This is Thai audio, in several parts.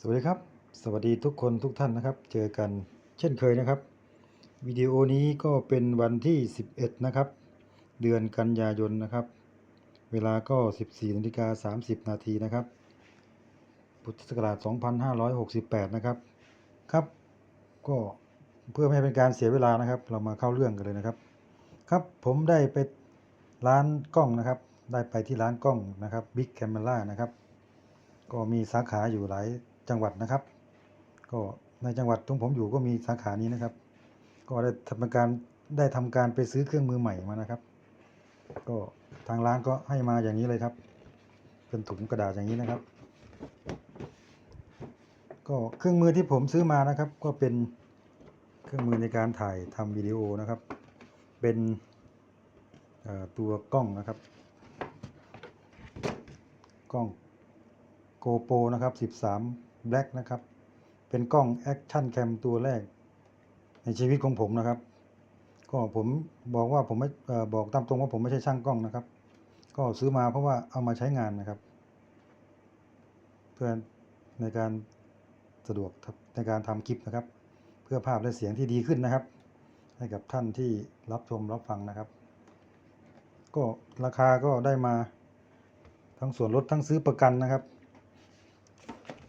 สวัสดีครับ สวัสดีทุกคนทุกท่านนะครับ เจอกันเช่นเคยนะครับ วิดีโอนี้ก็เป็นวันที่ 11 นะครับ เดือนกันยายนนะครับ เวลาก็ 14นาฬิกา30 นาทีนะครับ พุทธศักราช 2568 นะครับ ครับ ก็เพื่อไม่ให้เป็นการเสียเวลานะครับ เรามาเข้าเรื่องกันเลยนะครับ ครับผมได้ไปร้านกล้องนะครับ ได้ไปที่ร้านกล้องนะครับ Big Camera นะครับ ก็มีสาขาอยู่หลาย จังหวัดนะครับ ก็ในจังหวัดที่ผมอยู่ก็มีสาขานี้นะครับ ก็ได้ทำการได้ทำการไปซื้อเครื่องมือใหม่มานะครับ ก็ทางร้านก็ให้มาอย่างนี้เลยครับ เป็นถุงกระดาษอย่างนี้นะครับ ก็เครื่องมือที่ผมซื้อมานะครับ ก็เป็นเครื่องมือในการถ่ายทำวิดีโอนะครับ เป็นตัวกล้องนะครับ กล้อง GoPro นะครับ 13 Black นะครับ เป็นกล้อง Action Cam ตัวแรก ในชีวิตของผมนะครับ ก็ผมบอกว่าผมไม่เอ่อบอกตามตรงว่าผมไม่ใช่ช่างกล้องนะครับ ก็ซื้อมาเพราะว่าเอามาใช้งานนะครับ เพื่อในการสะดวกในการทำคลิปนะครับ เพื่อภาพและเสียงที่ดีขึ้นนะครับ ให้กับท่านที่รับชมรับฟังนะครับ ก็ราคาก็ได้มาทั้งส่วนลดทั้งซื้อประกันนะครับ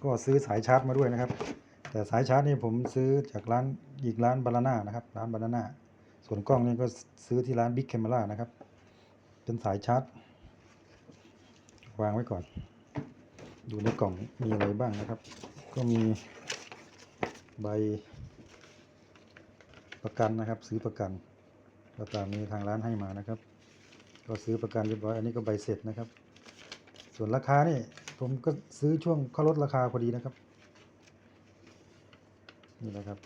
ก็ซื้อสายชาร์จมาด้วยนะครับ แต่สายชาร์จนี่ผมซื้อจากร้านอีกร้านบานาน่านะครับ ร้านบานาน่าส่วนกล้องนี่ก็ซื้อที่ร้านบิ๊กแคม e รานะครับ เป็นสายชาร์จ วางไว้ก่อน ดูในกล่องมีอะไรบ้างนะครับ ก็มีใบประกันนะครับ ซื้อประกันก็ตามนี้ทางร้านให้มานะครับ ก็ซื้อประกันเรียบร้อย อันนี้ก็ใบเสร็จนะครับ ส่วนราคานี่ ผมก็ซื้อช่วงเขาลดราคาพอดีนะครับ นี่นะครับ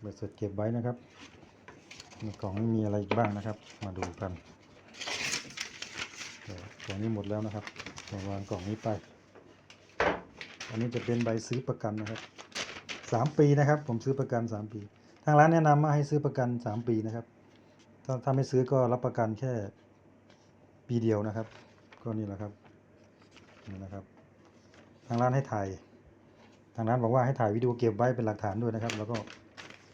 ใบเสร็จเก็บไว้นะครับในกล่องมีอะไรอีกบ้างนะครับ มาดูกันเดี๋ยวกล่องนี้หมดแล้วนะครับวางกล่องนี้ไป อันนี้จะเป็นใบซื้อประกันนะครับสามปีนะครับ ผมซื้อประกันสามปี ทางร้านแนะนำมาให้ซื้อประกันสามปีนะครับ ถ้าถ้าไม่ซื้อก็รับประกันแค่ปีเดียวนะครับ ก็นี่แหละครับ นี่นะครับ ทางร้านให้ถ่าย ทางร้านบอกว่าให้ถ่ายวิดีโอเก็บไว้เป็นหลักฐานด้วยนะครับ แล้วก็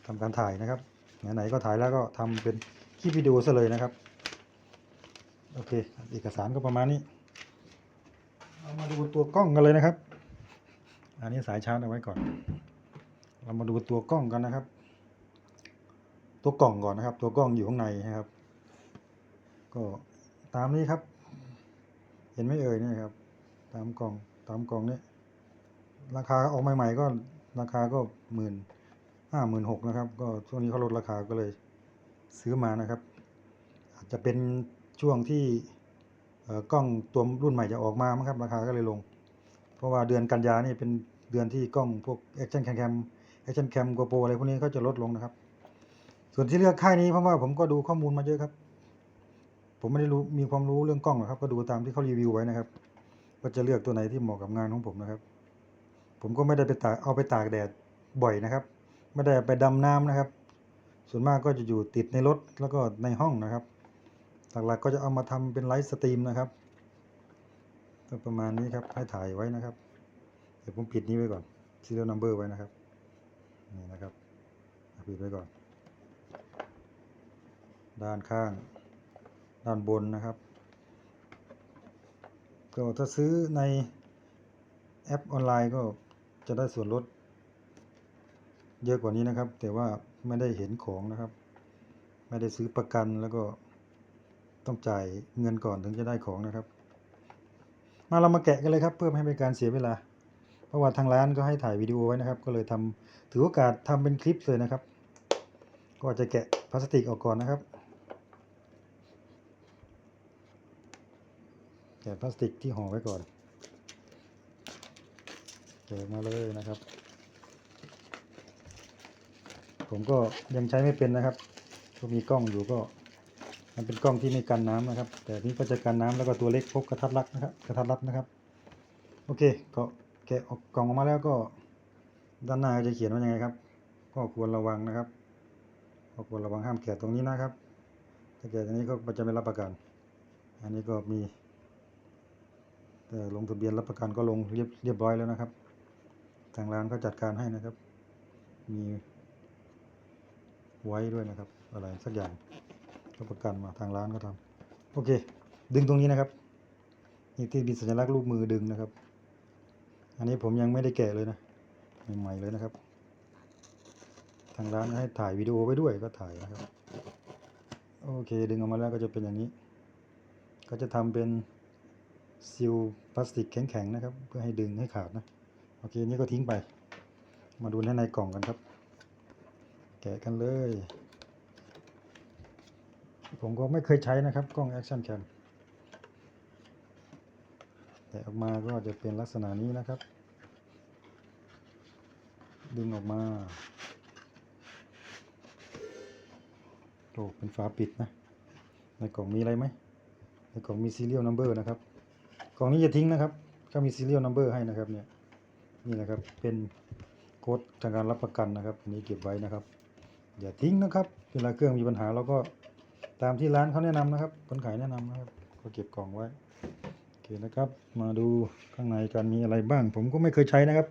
ทำการถ่ายนะครับไหนๆก็ถ่ายแล้วก็ทำเป็นคลิปวิดีโอซะเลยนะครับ โอเค เอกสารก็ประมาณนี้ เรามาดูตัวกล้องกันเลยนะครับ อันนี้สายชาร์จเอาไว้ก่อน เรามาดูตัวกล้องกันนะครับ ตัวกล่องก่อนนะครับ ตัวกล้องอยู่ข้างในนะครับ ก็ตามนี้ครับ เห็นไหมเอ่ยนี่ครับ ตามกล่องตามกล่องนี้ราคาออกใหม่ๆ ก็ราคาก็หมื่นห้าหมื่นหกนะครับ ก็ช่วงนี้เขาลดราคาก็เลยซื้อมานะครับ อาจจะเป็นช่วงที่กล้องตัวรุ่นใหม่จะออกมามั้งครับราคาก็เลยลง เพราะว่าเดือนกันยานี่เป็นเดือนที่กล้องพวก Action Cam Cam Action Cam GoPro อะไรพวกนี้ก็จะลดลงนะครับ ส่วนที่เลือกค่ายนี้เพราะว่าผมก็ดูข้อมูลมาเยอะครับ ผมไม่ได้รู้มีความรู้เรื่องกล้องหรอกครับ ก็ดูตามที่เขารีวิวไว้นะครับ ก็จะเลือกตัวไหนที่เหมาะกับงานของผมนะครับ ผมก็ไม่ได้ไปตากเอาไปตากแดดบ่อยนะครับ ไม่ได้ไปดำน้ำนะครับ ส่วนมากก็จะอยู่ติดในรถแล้วก็ในห้องนะครับ หลักๆก็จะเอามาทำเป็นไลฟ์สตรีมนะครับก็ประมาณนี้ครับให้ถ่ายไว้นะครับ เดี๋ยวผมปิดนี้ไว้ก่อน serial number ไว้นะครับนี่นะครับปิดไว้ก่อน ด้านข้าง ด้านบนนะครับ ก็ถ้าซื้อในแอปออนไลน์ก็จะได้ส่วนลดเยอะกว่านี้นะครับ แต่ว่าไม่ได้เห็นของนะครับ ไม่ได้ซื้อประกันแล้วก็ต้องจ่ายเงินก่อนถึงจะได้ของนะครับ มาเรามาแกะกันเลยครับ เพื่อไม่ให้เป็นการเสียเวลา เพราะว่าทางร้านก็ให้ถ่ายวิดีโอไว้นะครับ ก็เลยทำถือโอกาสทำเป็นคลิปเลยนะครับ ก็จะแกะพลาสติกออกก่อนนะครับ กะพลาสติกที่ห่อไว้ก่อนแกะมาเลยนะครับ ผมก็ยังใช้ไม่เป็นนะครับ ก็มีกล้องอยู่ก็ มันเป็นกล้องที่ไม่กันน้ำนะครับ แต่นี้ก็จะกันน้ำแล้วก็ตัวเล็กพกกระทัดรัดนะครับกระทัดรัดนะครับ โอเคก็แกะออกกล่องออกมาแล้วก็ ด้านหน้าจะเขียนว่ายังไงครับ ก็ควรระวังนะครับก็ควรระวังห้ามแกะตรงนี้นะครับ ถ้าแกะตรงนี้ก็จะไม่รับประกัน อันนี้ก็มี แต่ลงทะเบียนรับประกันก็ลงเรียบเรียบร้อยแล้วนะครับ ทางร้านก็จัดการให้นะครับ มีไว้ด้วยนะครับ อะไรสักอย่างก็ประกันมาทางร้านก็ทำโอเค ดึงตรงนี้นะครับนี่ที่มีสัญลักษณ์รูปมือดึงนะครับ อันนี้ผมยังไม่ได้แกะเลยนะใหม่ๆเลยนะครับ ทางร้านให้ถ่ายวิดีโอไว้ด้วยก็ถ่ายนะครับ โอเค ดึงออกมาแล้วก็จะเป็นอย่างนี้ ก็จะทำเป็น ซีลพลาสติกแข็งๆนะครับ เพื่อให้ดึงให้ขาดนะ โอเคนี่ก็ทิ้งไป มาดูด้านในกล่องกันครับ แกะกันเลย ผมก็ไม่เคยใช้นะครับ กล้อง Action Cam แต่ออกมาก็จะเป็นลักษณะนี้นะครับ ดึงออกมาโอ้เป็นฝาปิดนะ ในกล่องมีอะไรไหมในกล่องมี serial number นะครับ กล่องนี้จะทิ้งนะครับก็มี serial number ให้นะครับเนี่ยนี่นะครับเป็นโค้ดทางการรับประกันนะครับอันนี้เก็บไว้นะครับ อย่าทิ้งนะครับเวลาเครื่องมีปัญหาเราก็ตามที่ร้านเขาแนะนำนะครับคนขายแนะนำนะครับ ก็เก็บกล่องไว้โอเคนะครับ มาดูข้างในกันมีอะไรบ้าง ผมก็ไม่เคยใช้นะครับ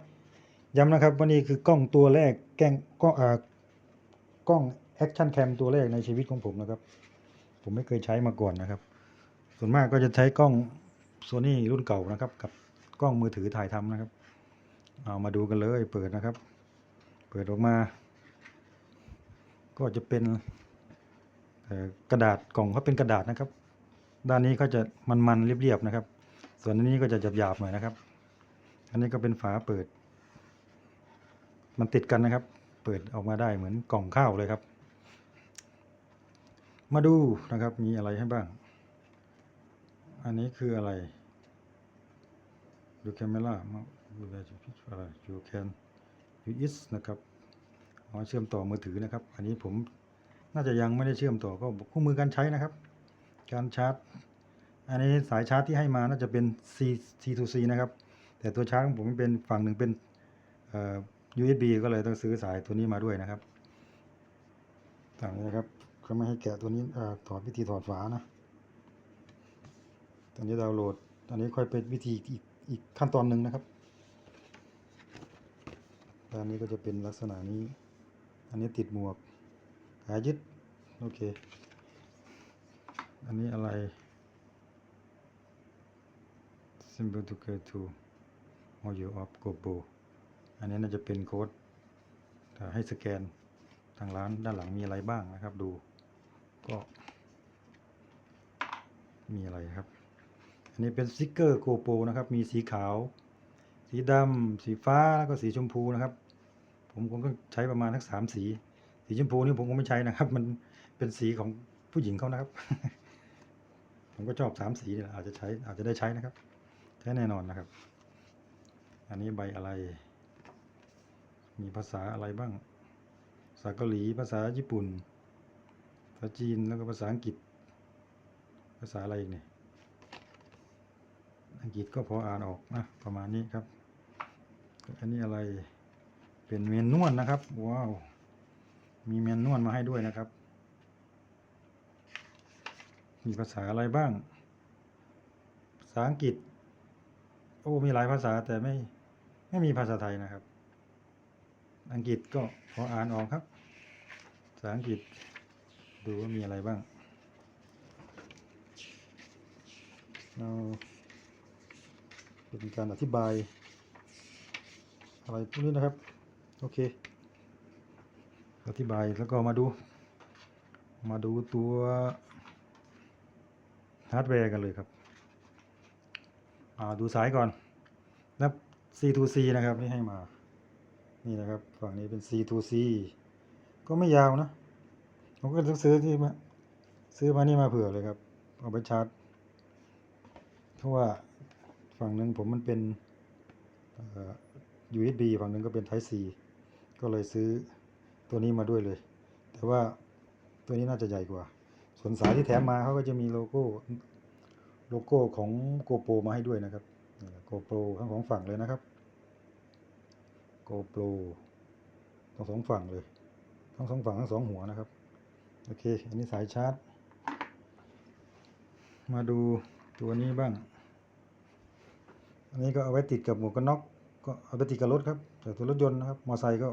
ย้ำนะครับว่านี่คือกล้องตัวแรกแกล้งก็อ่ากล้องแอคชั่นแคมตัวแรกในชีวิตของผมนะครับ ผมไม่เคยใช้มาก่อนนะครับ ส่วนมากก็จะใช้กล้อง โซนี่รุ่นเก่านะครับ กับกล้องมือถือถ่ายทำนะครับ เอามาดูกันเลยเปิดนะครับ เปิดออกมา ก็จะเป็นกระดาษกล่องเขาเป็นกระดาษนะครับ ด้านนี้ก็จะมันๆเรียบๆนะครับ ส่วนอันนี้ก็จะหยาบๆหน่อยนะครับ อันนี้ก็เป็นฝาเปิด มันติดกันนะครับ เปิดออกมาได้เหมือนกล่องข้าวเลยครับ มาดูนะครับมีอะไรให้บ้าง อันนี้คืออะไร ดูแคมเมล่าดูอะไรอะไร you can you is นะครับอ๋อเชื่อมต่อมือถือนะครับ อันนี้ผมน่าจะยังไม่ได้เชื่อมต่อก็คู่มือการใช้นะครับ การชาร์จ อันนี้สายชาร์จที่ให้มาน่าจะเป็น C C to C นะครับ แต่ตัวชาร์จของผมเป็นฝั่งหนึ่งเป็นเอ่อ USB ก็เลยต้องซื้อสายตัวนี้มาด้วยนะครับต่างนี้นะครับเขาไม่ให้แกะตัวนี้เอ่อถอดวิธีถอดฝานะ ตอนนี้ดาวน์โหลด ตอนนี้ค่อยเป็นวิธีอีกอีกขั้นตอนหนึ่งนะครับด้านนี้ก็จะเป็นลักษณะนี้ อันนี้ติดหมวกขายึด โอเค อันนี้อะไร symbol to go to module of GoPro อันนี้น่าจะเป็นโค้ดเอ่ให้สแกนทางร้านด้านหลังมีอะไรบ้างนะครับดู ก็มีอะไรครับ อันนี้เป็นสติกเกอร์โกโปนะครับมีสีขาว สีดำสีฟ้าแล้วก็สีชมพูนะครับ ผมคงต้องใช้ประมาณทั้งสามสี สีชมพูนี่ผมคงไม่ใช้นะครับ มันเป็นสีของผู้หญิงเขานะครับ ผมก็ชอบสามสีนี่แหละอาจจะใช้อาจจะได้ใช้นะครับใช้แน่นอนนะครับ อันนี้ใบอะไร มีภาษาอะไรบ้างภาษาเกาหลีภาษาญี่ปุ่น ภาษาจีนแล้วก็ภาษาอังกฤษ ภาษาอะไรอีกเนี่ย อังกฤษก็พออ่านออกนะประมาณนี้ครับ อันนี้อะไรเป็นเมนนวลนะครับ ว้าว มีเมนนวลมาให้ด้วยนะครับ มีภาษาอะไรบ้าง ภาษาอังกฤษ โอ้ มีหลายภาษาแต่ไม่ไม่มีภาษาไทยนะครับ อังกฤษก็พออ่านออกครับ ภาษาอังกฤษดูว่ามีอะไรบ้างเรา เป็นการอธิบาย อะไรพวกนี้นะครับ โอเค อธิบายแล้วก็มาดู มาดูตัวฮาร์ดแวร์กันเลยครับอ่าดูสายก่อนนับ C to C นะครับที่ให้มา นี่นะครับ ฝั่งนี้เป็น C to C ก็ไม่ยาวนะ ผมก็ต้องซื้อที่มาซื้อมานี่มาเผื่อเลยครับ เอาไปชาร์จ เพราะว่า ฝั่งหนึ่งผมมันเป็น USB ฝั่งหนึ่งก็เป็น Type C ก็เลยซื้อตัวนี้มาด้วยเลย แต่ว่าตัวนี้น่าจะใหญ่กว่า ส่วนสายที่แถมมาเขาก็จะมีโลโก้โลโก้ของ GoPro มาให้ด้วยนะครับ GoPro ทั้งสองฝั่งเลยนะครับ GoPro ทั้งสองฝั่งเลย ทั้งสองฝั่งทั้งสองหัวนะครับ โอเค อันนี้สายชาร์จ มาดูตัวนี้บ้าง อันนี้ก็เอาไว้ติดกับหมวกกันน็อกก็เอาไปติดกับรถครับแต่ตัวรถยนต์นะครับมอไซค์ก็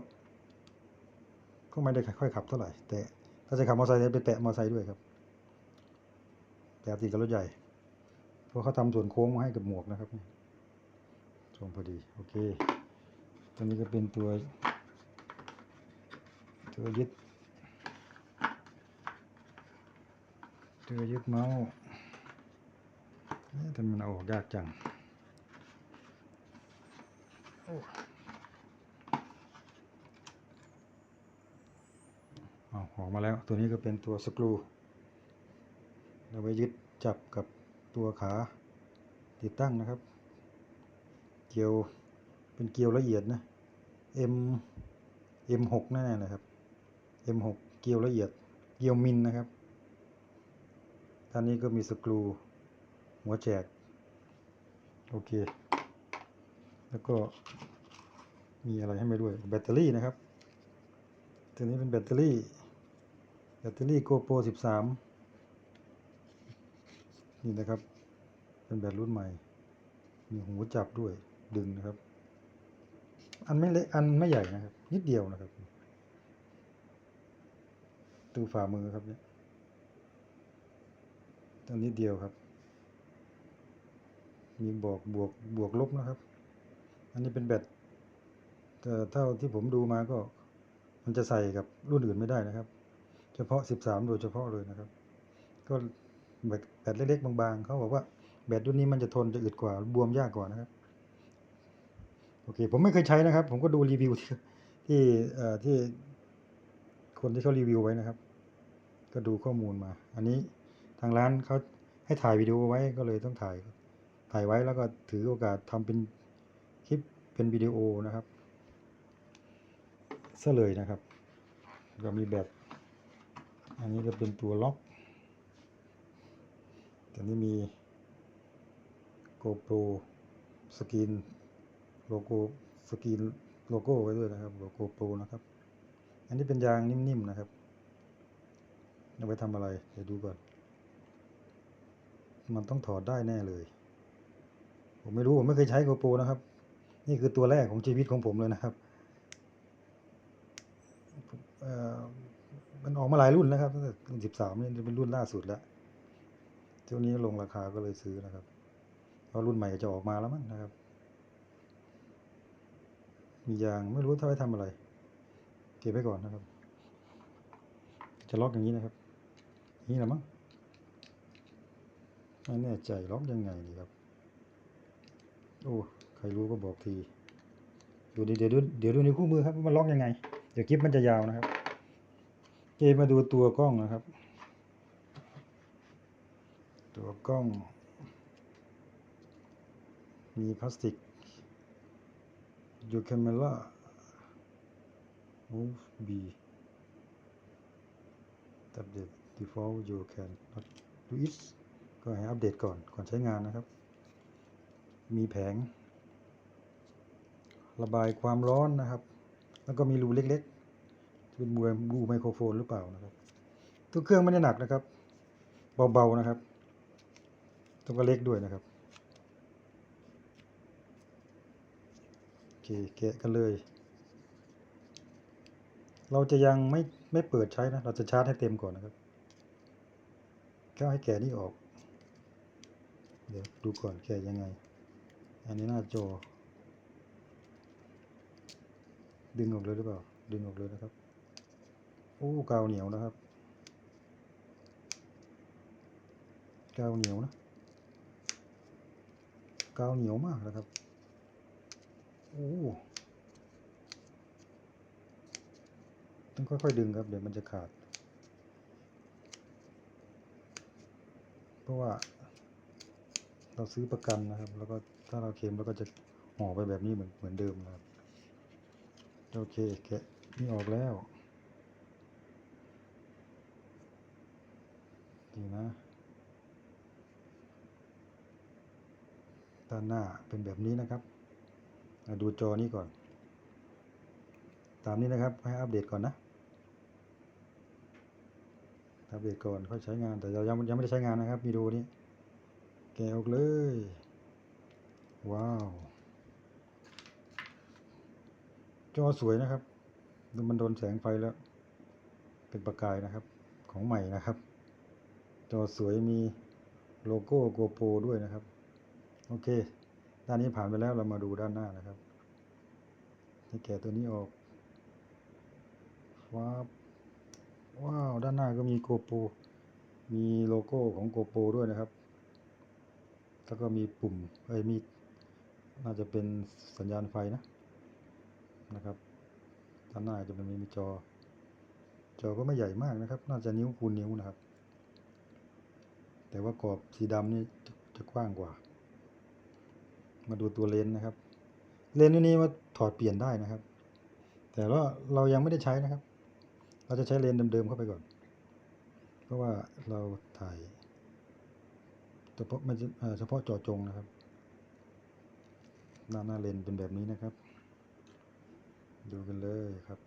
ก็ไม่ได้ค่อยขับเท่าไหร่ แต่ถ้าจะขับมอไซค์จะไปแตะมอไซค์ด้วยครับแต่ติดกับรถใหญ่เพราะเขาทำส่วนโค้งมาให้กับหมวกนะครับตรงพอดีโอเคตัวนี้ก็เป็นตัว ตัวยึดตัวยึดเมาส์เอ๊ะทำไมมันเอาออกยากจัง เอาออกมาแล้วตัวนี้ก็เป็นตัวสกรูเราไว้ยึดจับกับตัวขาติดตั้งนะครับ เกลียวเป็นเกลียวละเอียดนะ M M6 แน่ๆเลยครับ M6 เกลียวละเอียด เกลียวมิลนะครับท่านนี้ก็มีสกรูหัวแจก โอเค แล้วก็มีอะไรให้ไม่ด้วยแบตเตอรี่นะครับ ตัวนี้เป็นแบตเตอรี่ แบตเตอรี่ GoPro 13 นี่นะครับ เป็นแบตรุ่นใหม่ มีหูจับด้วยดึงนะครับ อันไม่เล็กอันไม่ใหญ่นะครับ นิดเดียวนะครับตูฝ่ามือครับเนี่ยตัวนิดเดียวครับ มีบอกบวกบวกลบนะครับ อันนี้เป็นแบตแต่เท่าที่ผมดูมาก็ มันจะใส่กับรุ่นอื่นไม่ได้นะครับ เฉพาะ 13 โดยเฉพาะเลยนะครับ ก็แบตแบตเล็กๆบางๆเขาบอกว่าแบตรุ่นนี้มันจะทนจะอึดกว่าบวมยากกว่านะครับโอเคผมไม่เคยใช้นะครับ ผมก็ดูรีวิวที่ที่เอ่อที่คนที่เขารีวิวไว้นะครับ ก็ดูข้อมูลมา อันนี้ทางร้านเขาให้ถ่ายวิดีโอไว้ก็เลยต้องถ่ายถ่ายไว้แล้วก็ถือโอกาสทำเป็น เป็นวิดีโอนะครับซะเลยนะครับ ก็มีแบบ อันนี้ก็เป็นตัวล็อกตัวนี้มี GoPro สกรีนโลโก้สกรีนโลโก้ไว้ด้วยนะครับโลโก้ Pro นะครับ อันนี้เป็นยางนิ่มๆนะครับเอาไปทำอะไร เดี๋ยวดูก่อน มันต้องถอดได้แน่เลย ผมไม่รู้ ผมไม่เคยใช้ GoPro นะครับ นี่คือตัวแรกของชีวิตของผมเลยนะครับเอ่อมันออกมาหลายรุ่นนะครับตั้งแต่รุ่นสิบสามนี่จะเป็นรุ่นล่าสุดแล้วช่วงนี้ลงราคาก็เลยซื้อนะครับเพราะรุ่นใหม่จะออกมาแล้วมั้งนะครับ มียางไม่รู้ถ้าไว้ทำอะไร เก็บไว้ก่อนนะครับ จะล็อกอย่างนี้นะครับ นี่แหละมั้งไม่แน่ใจล็อกยังไงดีครับ โอ้ ครรู้ก็บอกทีดูดิเดี๋ยวดูเดี๋ยวดูในคู่มือครับว่ามันล็อกยังไง เดี๋ยวคลิปมันจะยาวนะครับเจมาดูตัวกล้องนะครับ ตัวกล้อง มีพลาสติก Your camera move B update default you can not do it ก็ให้อัปเดตก่อนก่อนใช้งานนะครับ มีแผง ระบายความร้อนนะครับ แล้วก็มีรูเล็กๆเป็นบูบูไมโครโฟนหรือเปล่านะครับตัวเครื่องไม่ได้หนักนะครับ เบาๆนะครับตัวก็เล็กด้วยนะครับโอเคแกะกันเลย เราจะยังไม่ไม่เปิดใช้นะ เราจะชาร์จให้เต็มก่อนนะครับก็ให้แกะนี่ออก เดี๋ยวดูก่อนแกะยังไง อันนี้หน้าจอ ดึงออกเลยหรือเปล่า ดึงออกเลยนะครับ โอ้กาวเหนียวนะครับ กาวเหนียวนะ กาวเหนียวมากนะครับ โอ้ต้องค่อยๆดึงครับ เดี๋ยวมันจะขาด เพราะว่า เราซื้อประกันนะครับ แล้วก็ถ้าเราเคลมเราก็จะห่อไปแบบนี้เหมือนเหมือนเดิมนะครับ โอเคแกะนี่ออกแล้วนี่นะด้านหน้าเป็นแบบนี้นะครับมาดูจอนี้ก่อน ตามนี้นะครับให้อัปเดตก่อนนะอัปเดตก่อนค่อยใช้งานแต่เรายังยังไม่ได้ใช้งานนะครับวิดีโอนี้แกะออกเลย ว้าว จอสวยนะครับดูมันโดนแสงไฟแล้ว เป็นประกายนะครับ ของใหม่นะครับ จอสวยมีโลโก้โกโปรด้วยนะครับ โอเค ด้านนี้ผ่านไปแล้วเรามาดูด้านหน้านะครับให้แกะตัวนี้ออกว้าวว้าว ด้านหน้าก็มีโกโปรมีโลโก้ของโกโปรด้วยนะครับ แล้วก็มีปุ่มเอ้ยมีน่าจะเป็นสัญญาณไฟนะ นะครับด้านหน้าจะเป็นมีจอ จอก็ไม่ใหญ่มากนะครับ น่าจะนิ้วคูณนิ้วนะครับ แต่ว่ากรอบสีดำนี่จะจะกว้างกว่า มาดูตัวเลนส์นะครับ เลนส์ตัวนี้ว่าถอดเปลี่ยนได้นะครับ แต่ว่าเรายังไม่ได้ใช้นะครับ เราจะใช้เลนส์เดิมๆเข้าไปก่อน เพราะว่าเราถ่ายเฉพาะเฉพาะจอจงนะครับ หน้าหน้าเลนส์เป็นแบบนี้นะครับ ดูกันเลยครับ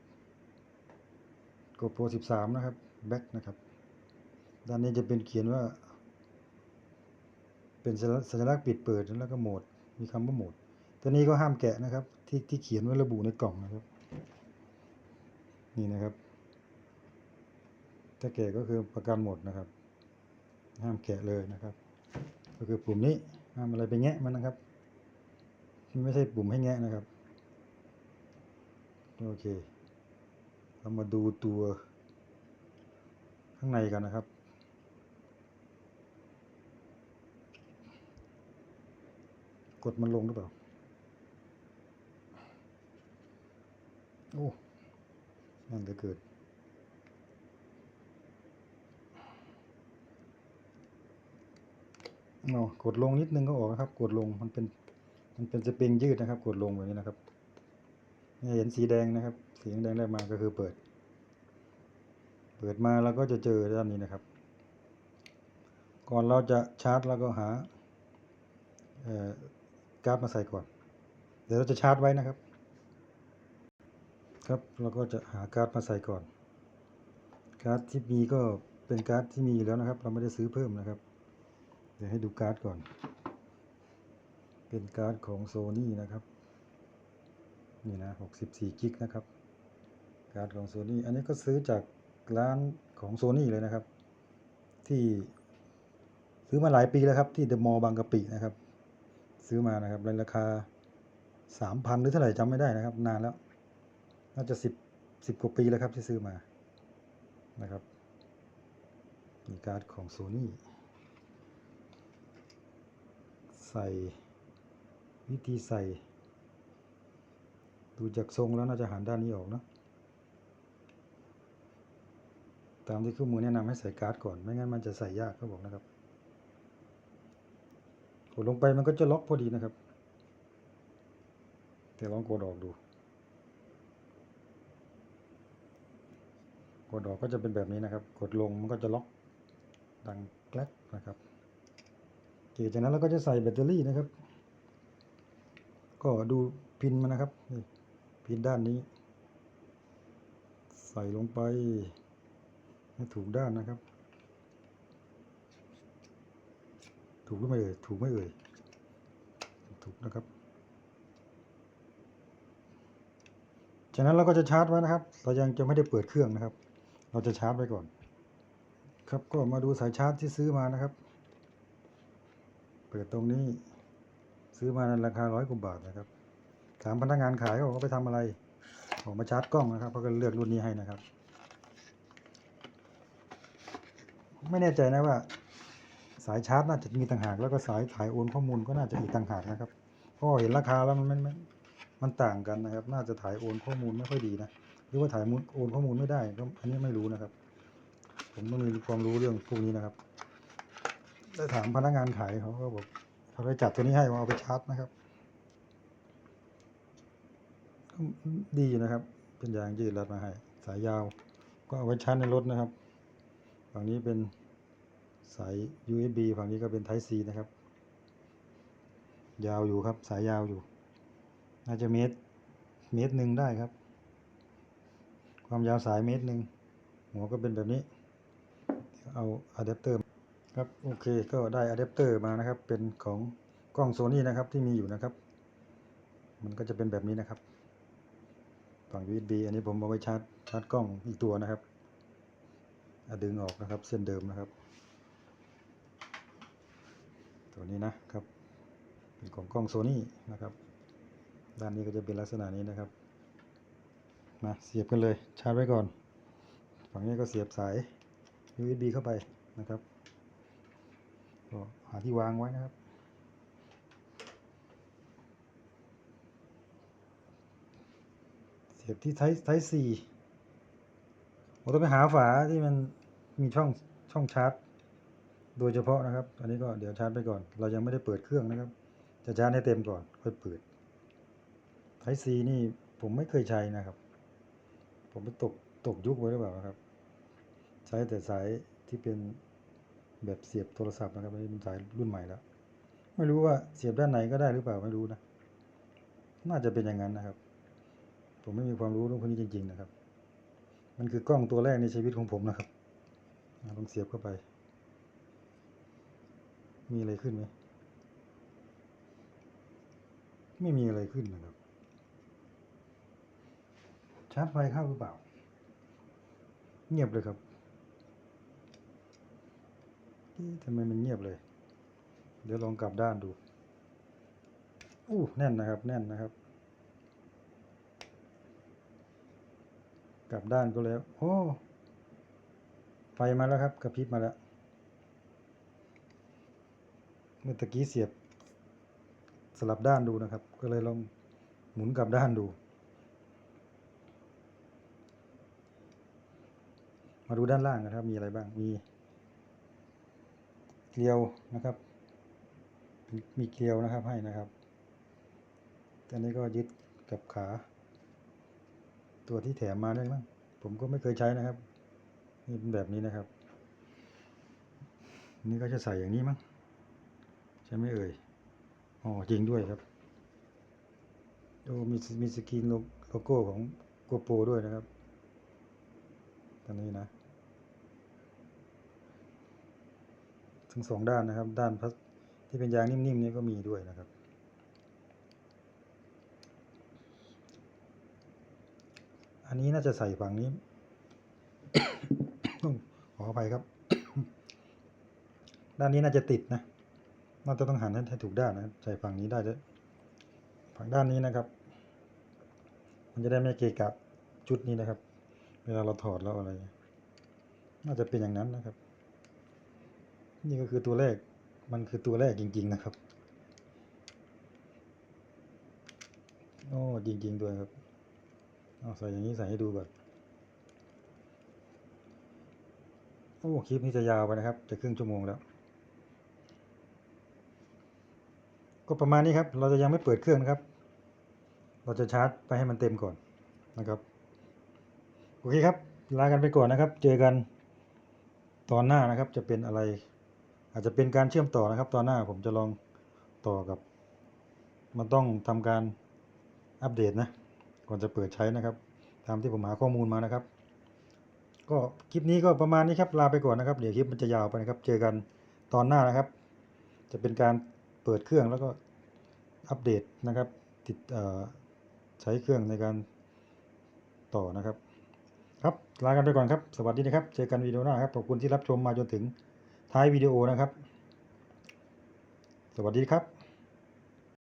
GoPro 13 นะครับ แบ็คนะครับ ด้านนี้จะเป็นเขียนว่า เป็นสัญลักษณ์สัญลักษณ์ปิดเปิดแล้วก็โหมด มีคำว่าโหมด ตัวนี้ก็ห้ามแกะนะครับ ที่ที่เขียนไว้ระบุในกล่องนะครับ นี่นะครับ ถ้าแกะก็คือประกันหมดนะครับ ห้ามแกะเลยนะครับ ก็คือปุ่มนี้ห้ามอะไรไปแงะมันนะครับ ไม่ใช่ปุ่มให้แงะนะครับ โอเค เรามาดูตัวข้างในกันนะครับ กดมันลงหรือเปล่า โอ้นั่นจะเกิดเอากดลงนิดนึงก็ออกนะครับ กดลงมันเป็นมันเป็นสปริงยืดนะครับ กดลงแบบนี้นะครับ เห็นสีแดงนะครับ สีแดงได้มาก็คือเปิด เปิดมาแล้วก็จะเจอด้านนี้นะครับ ก่อนเราจะชาร์จเราก็หาการ์ดมาใส่ก่อน เดี๋ยวเราจะชาร์จไว้นะครับ ครับเราก็จะหาการ์ดมาใส่ก่อน การ์ดที่มีก็เป็นการ์ดที่มีอยู่แล้วนะครับ เราไม่ได้ซื้อเพิ่มนะครับ เดี๋ยวให้ดูการ์ดก่อน เป็นการ์ดของโซนี่นะครับ นี่นะ 64 กิกนะครับ การ์ดของโซนี่อันนี้ก็ซื้อจากร้านของโซนี่เลยนะครับ ที่ซื้อมาหลายปีแล้วครับ ที่เดอะมอลล์บางกะปินะครับ ซื้อมานะครับในราคา 3,000 หรือเท่าไหร่จำไม่ได้นะครับ นานแล้ว น่าจะ 10 10 กว่าปีแล้วครับที่ซื้อมานะครับนี่การ์ดของโซนี่ใส่วิธีใส่ ดูจากทรงแล้วน่าจะหันด้านนี้ออกนะตามที่คู่มือแนะนำให้ใส่การ์ดก่อน ไม่งั้นมันจะใส่ยากเขาบอกนะครับกดลงไปมันก็จะล็อกพอดีนะครับ แต่ลองกดออกดู กดออกก็จะเป็นแบบนี้นะครับ กดลงมันก็จะล็อกดังแกลกนะครับโอเคจากนั้นเราก็จะใส่แบตเตอรี่นะครับ ก็ดูพินมันนะครับนี่ พินด้านนี้ ใส่ลงไปให้ถูกด้านนะครับ ถูกหรือไม่เอ่ย ถูกไม่เอ่ย ถูกนะครับ จากนั้นเราก็จะชาร์จไว้นะครับ เรายังจะไม่ได้เปิดเครื่องนะครับ เราจะชาร์จไว้ก่อน ครับ ก็มาดูสายชาร์จที่ซื้อมานะครับ เปิดตรงนี้ ซื้อมาในราคาร้อยกว่าบาทนะครับ ถามพนักงานขายเขาบอกว่าไปทำอะไรบอกมาชาร์จกล้องนะครับเขาก็เลือกรุ่นนี้ให้นะครับ ไม่แน่ใจนะว่า สายชาร์จน่าจะมีต่างหาก แล้วก็สายถ่ายโอนข้อมูลก็น่าจะอีกต่างหากนะครับเพราะเห็นราคาแล้วมันมันมันต่างกันนะครับ น่าจะถ่ายโอนข้อมูลไม่ค่อยดีนะหรือว่าถ่ายโอนข้อมูลไม่ได้ก็อันนี้ไม่รู้นะครับ ผมไม่มีความรู้เรื่องพวกนี้นะครับได้ถามพนักงานขายเขาก็บอกเขาได้จัดตัวนี้ให้ว่าเอาไปชาร์จนะครับก็ ดีนะครับ เป็นยางยืดรัดมาให้ สายยาว ก็เอาไว้ชาร์จในรถนะครับ ฝั่งนี้เป็นสาย USB ฝั่งนี้ก็เป็น Type C นะครับ ยาวอยู่ครับสายยาวอยู่ น่าจะเมตรเมตรหนึ่งได้ครับ ความยาวสายเมตรหนึ่งหัวก็เป็นแบบนี้ เอาอะแดปเตอร์ครับโอเคก็ได้อะแดปเตอร์มานะครับ เป็นของกล้องโซนี่นะครับที่มีอยู่นะครับ มันก็จะเป็นแบบนี้นะครับ ฝั่ง USB อันนี้ผมเอาไว้ชาร์จชาร์จกล้องอีกตัวนะครับดึงออกนะครับเส้นเดิมนะครับ ตัวนี้นะครับ เป็นของกล้องโซนี่นะครับ ด้านนี้ก็จะเป็นลักษณะนี้นะครับมาเสียบกันเลยชาร์จไว้ก่อน ฝั่งนี้ก็เสียบสาย USB เข้าไปนะครับก็หาที่วางไว้นะครับ เสียบที่ไทไทสี่ผมต้องไปหาฝาที่มันมีช่องช่องชาร์จ โดยเฉพาะนะครับ อันนี้ก็เดี๋ยวชาร์จไปก่อน เรายังไม่ได้เปิดเครื่องนะครับ จะชาร์จให้เต็มก่อนค่อยเปิดไทซีนี่ผมไม่เคยใช้นะครับ ผมไปตกตกยุคไว้หรือเปล่าครับ ใช้แต่สายที่เป็นแบบเสียบโทรศัพท์นะครับอันนี้เป็นสายรุ่นใหม่แล้ว ไม่รู้ว่าเสียบด้านไหนก็ได้หรือเปล่าไม่รู้นะ น่าจะเป็นอย่างนั้นนะครับ ผมไม่มีความรู้เรื่องพวกนี้จริง ๆ นะครับ มันคือกล้องตัวแรกในชีวิตของผมนะครับลองเสียบเข้าไป มีอะไรขึ้นไหมไม่มีอะไรขึ้นนะครับ ชาร์จไฟเข้าหรือเปล่า เงียบเลยครับทำไมมันเงียบเลย เดี๋ยวลองกลับด้านดู อู้แน่นนะครับ แน่นนะครับ กลับด้านก็แล้ว โอ้ ไฟมาแล้วครับ กระพริบมาแล้ว เมื่อตะกี้เสียบ สลับด้านดูนะครับ ก็เลยลองหมุนกลับด้านดู มาดูด้านล่างนะครับ มีอะไรบ้าง มี เกลียวนะครับ มีเกลียวนะครับให้นะครับอันนี้ก็ยึดกับขา ตัวที่แถมมาด้วยมั้งผมก็ไม่เคยใช้นะครับนี่เป็นแบบนี้นะครับ นี่ก็จะใส่อย่างนี้มั้งใช่ไหมเอ่ยอ๋อจริงด้วยครับโอ้มีมีสกรีนโลโลโก้ของโกโปรด้วยนะครับตอนนี้นะทั้งสองด้านนะครับ ด้านพลาสที่เป็นยางนิ่มๆนี่ก็มีด้วยนะครับ นนี้น่าจะใส่ฝั่งนี้ ต้องขออภัยครับ ด้านนี้น่าจะติดนะ น่าจะต้องหันให้ให้ถูกด้านนะ ใส่ฝั่งนี้ได้ด้วยฝั่งด้านนี้นะครับ มันจะได้ไม่เกะกะจุดนี้นะครับ เวลาเราถอดแล้วอะไร น่าจะเป็นอย่างนั้นนะครับ นี่ก็คือตัวแรก มันคือตัวแรกจริง ๆ นะครับ โอ้จริง ๆ ด้วยครับ เอาใส่อย่างนี้ใส่ให้ดูก่อนโอ้คลิปนี้จะยาวไปนะครับ จะครึ่งชั่วโมงแล้ว ก็ประมาณนี้ครับ เราจะยังไม่เปิดเครื่องนะครับ เราจะชาร์จไปให้มันเต็มก่อนนะครับ โอเคครับ ลากันไปก่อนนะครับ เจอกันตอนหน้านะครับ จะเป็นอะไร อาจจะเป็นการเชื่อมต่อนะครับ ตอนหน้าผมจะลองต่อกับ มันต้องทำการอัปเดตนะ ก่อนจะเปิดใช้นะครับ ตามที่ผมหาข้อมูลมานะครับ ก็คลิปนี้ก็ประมาณนี้ครับลาไปก่อนนะครับเดี๋ยวคลิปมันจะยาวไปนะครับ เจอกันตอนหน้านะครับ จะเป็นการเปิดเครื่องแล้วก็อัปเดตนะครับ ติดใช้เครื่องในการต่อนะครับ ครับลากันไปก่อนครับ สวัสดีนะครับ เจอกันวิดีโอหน้าครับขอบคุณที่รับชมมาจนถึงท้ายวิดีโอนะครับ สวัสดีครับ